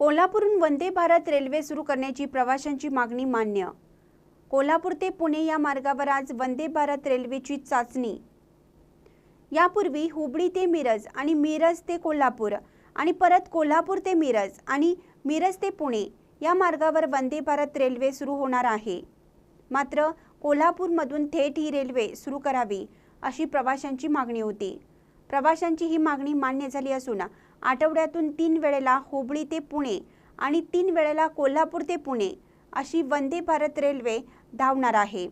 कोल्हापूरहून वंदे भारत रेल्वे सुरू करण्याची प्रवाशांची मागणी मान्य. कोल्हापूर ते पुणे या मार्गावर आज वंदे भारत रेल्वेची चाचणी. यापूर्वी हुबळी ते मिरज आणि मिरज ते कोल्हापूर आणि परत कोल्हापूर ते मिरज आणि मिरज ते पुणे या मार्गावर वंदे भारत रेल्वे सुरू होणार आहे. मात्र कोल्हापूरमधून थेट ही रेल्वे सुरू करावी अशी प्रवाशांची मागणी होती. प्रवाशांची ही मागणी मान्य झाली असून आठवड्यातून तीन वेळेला हुबळी ते पुणे आणि तीन वेळेला कोल्हापूर ते पुणे अशी वंदे भारत रेल्वे धावणार आहे.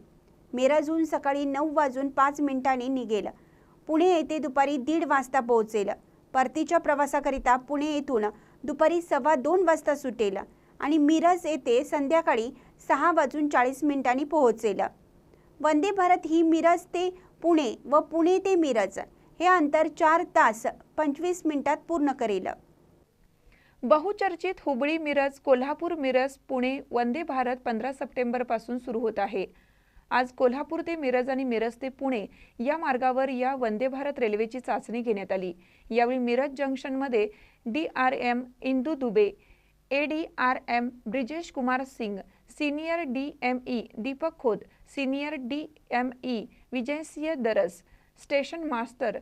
मिरजहून सकाळी नऊ वाजून पाच मिनिटांनी निघेल. पुणे येथे दुपारी दीड वाजता पोहोचेल. परतीच्या प्रवासाकरिता पुणे येथून दुपारी सव्वा दोन वाजता सुटेल आणि मिरज येथे संध्याकाळी सहा वाजून चाळीस मिनिटांनी पोहोचेल. वंदे भारत ही मिरज ते पुणे व पुणे ते मिरज हे अंतर चार तास पंचवीस मिनिटात पूर्ण करेल. बहुचर्चित हुबळी मिरज कोल्हापूर मिरज पुणे वंदे भारत पंधरा सप्टेंबरपासून सुरू होत आहे. आज कोल्हापूर ते मिरज आणि मिरज ते पुणे या मार्गावर या वंदे भारत रेल्वेची चाचणी घेण्यात आली. यावेळी मिरज जंक्शनमध्ये D R M Indu Dubey A D R M Brijesh Kumar Singh senior D M E Deepak Khot senior D M E Vijaysinh Daras station master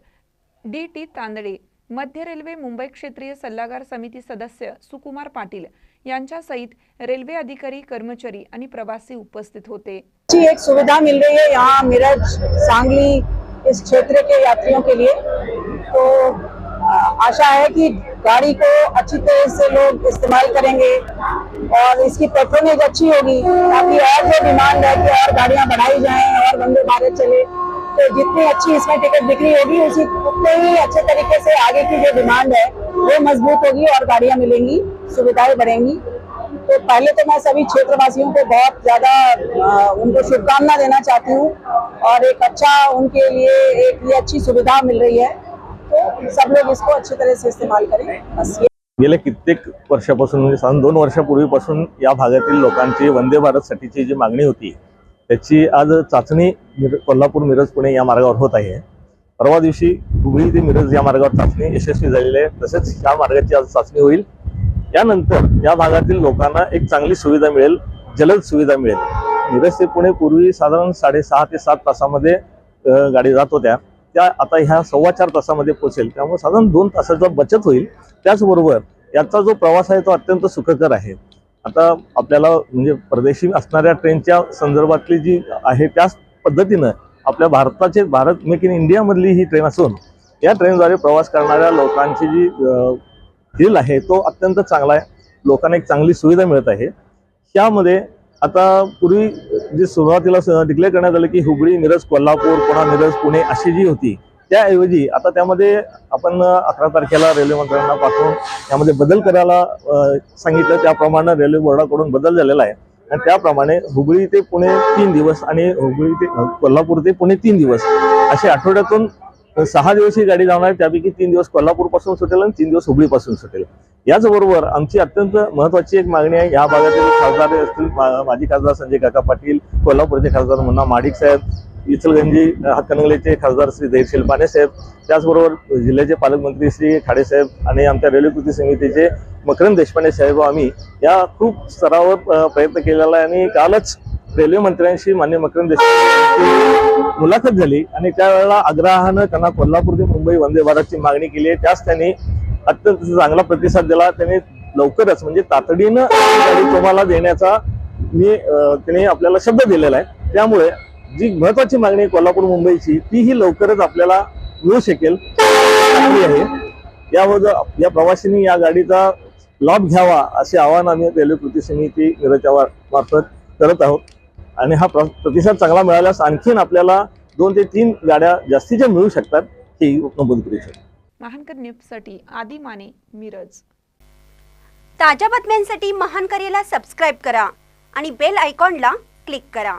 D T Tandale मध्य रेल्वे मुंबई क्षेत्रीय सल्लागार समिती सदस्य सुकुमार पाटील यांच्यासहित रेल्वे अधिकारी कर्मचारी आणि प्रवासी उपस्थित होते. एक सुविधा मिल रही है यहाँ मिरज सांगली इस क्षेत्र के यात्रियों के लिए। तो आशा है कि गाड़ी को अच्छी तरह से लोग इस्तेमाल करेंगे और इसकी पेट्रोनेज अच्छी होगी ताकि और जो डिमांड है कि और गाड़ियां बढ़ाई जाएं और वंदे भारत चले। तो जितनी अच्छी इसमें टिकट बिक्री होगी, उसी उतने ही अच्छे तरीके से आगे की जो डिमांड है, वो मज़बूत होगी और गाड़ियाँ मिलेंगी, सुविधाएँ बढ़ेंगी। तो पहले तो मैं सभी क्षेत्रवासियों को बहुत ज़्यादा उनको शुभकामना देना चाहती हूँ और एक अच्छा उनके लिए एक ये अच्छी सुविधा मिल रही है। तो सब लोग इसको अच्छी तरह से इस्तेमाल करें। बस ये। कित्येक वर्षापासून, म्हणजे साधारण दोन वर्षापूर्वीपासून या भागातील लोकांची वंदे भारतसाठीची जी मागणी होती, त्याची आज चाचणी मिर- कोल्हापूर मिरज पुणे या मार्गावर होत आहे. परवा दिवशी हुबळी ते मिरज या मार्गावर चाचणी यशस्वी झालेली आहे. तसेच या मार्गाची आज चाचणी होईल. यानंतर या भागातील लोकांना एक चांगली सुविधा मिळेल जलद सुविधा मिळेल. मिरज ते पुणे पूर्वी साधारण साडेसहा ते सात तासामध्ये गाडी जात होत्या. त्या आता ह्या सव्वा चार तासामध्ये पोहोचेल. त्यामुळे साधारण दोन तासाचा बचत होईल. त्याचबरोबर याचा जो प्रवास आहे तो अत्यंत सुखकर आहे. आता आपल्याला म्हणजे परदेशी असणाऱ्या ट्रेनच्या संदर्भातली जी आहे त्याच पद्धतीनं आपल्या भारताचे भारत मेक इन इंडियामधली ही ट्रेन असून या ट्रेनद्वारे प्रवास करणाऱ्या लोकांची जी फील आहे तो अत्यंत चांगला आहे. लोकांना एक चांगली सुविधा मिळत आहे. त्यामध्ये आता पूर्वी जी सुरुवातीला डिक्लेअर करण्यात आलं की हुबळी मिरज कोल्हापूर पुन्हा मिरज पुणे अशी जी होती त्याऐवजी आता त्यामध्ये आपण अकरा तारखेला रेल्वे मंत्र्यांना पाठवून त्यामध्ये बदल करायला सांगितलं. त्याप्रमाणे रेल्वे बोर्डाकडून बदल झालेला आहे. आणि त्याप्रमाणे हुबळी ते पुणे तीन दिवस आणि हुबळी ते कोल्हापूर ते पुणे तीन दिवस. असे आठवड्यातून सहा दिवस ही गाडी जाणार आहे त्यापैकी तीन दिवस कोल्हापूरपासून सुटेल आणि तीन दिवस हुबळीपासून सुटेल. याचबरोबर आमची अत्यंत महत्वाची एक मागणी आहे या भागातील खासदार असतील मा- माजी खासदार संजय काका पाटील कोल्हापूरचे खासदार मुन्ना माडिक साहेब इचलगंजी हातकणंगलेचे खासदार श्री देवशील पाने साहेब त्याचबरोबर जिल्ह्याचे पालकमंत्री श्री खाडे साहेब आणि आमच्या रेल्वे कृती समितीचे मकरंद देशपांडे साहेब आम्ही या खूप स्तरावर प्रयत्न केलेला आहे आणि कालच रेल्वे मंत्र्यांशी मान्य मकरंद देशपांडे मुलाखत झाली आणि त्यावेळेला आग्रहानं त्यांना कोल्हापूर ते मुंबई वंदे भारतची मागणी केली आहे. त्यास त्यांनी अत्यंत चांगला प्रतिसाद दिला. त्यांनी लवकरच म्हणजे तातडीनं तुम्हाला देण्याचा मी त्यांनी आपल्याला शब्द दिलेला आहे. त्यामुळे जी महत्वाची मागणी आहे कोल्हापूर मुंबईची तीही लवकरच आपल्याला मिळू शकेल. चांगली आहे. याबद्दल या प्रवाशांनी या गाडीचा लाभ घ्यावा असे आवाहन आम्ही रेल्वे कृती समिती मिरजच्या मार्फत करत आहोत. आणि हा प्र- प्रतिसाद चांगला मिळाल्यास आणखीन आपल्याला दोन ते तीन गाड्या जास्तीच्या मिळू शकतात हे नमूद करू शकतो. महानकर न्यूजसाठी आदी माने मिरज. ताज्या बातम्यांसाठी महान करेला सबस्क्राईब करा आणि बेल आयकॉनला क्लिक करा.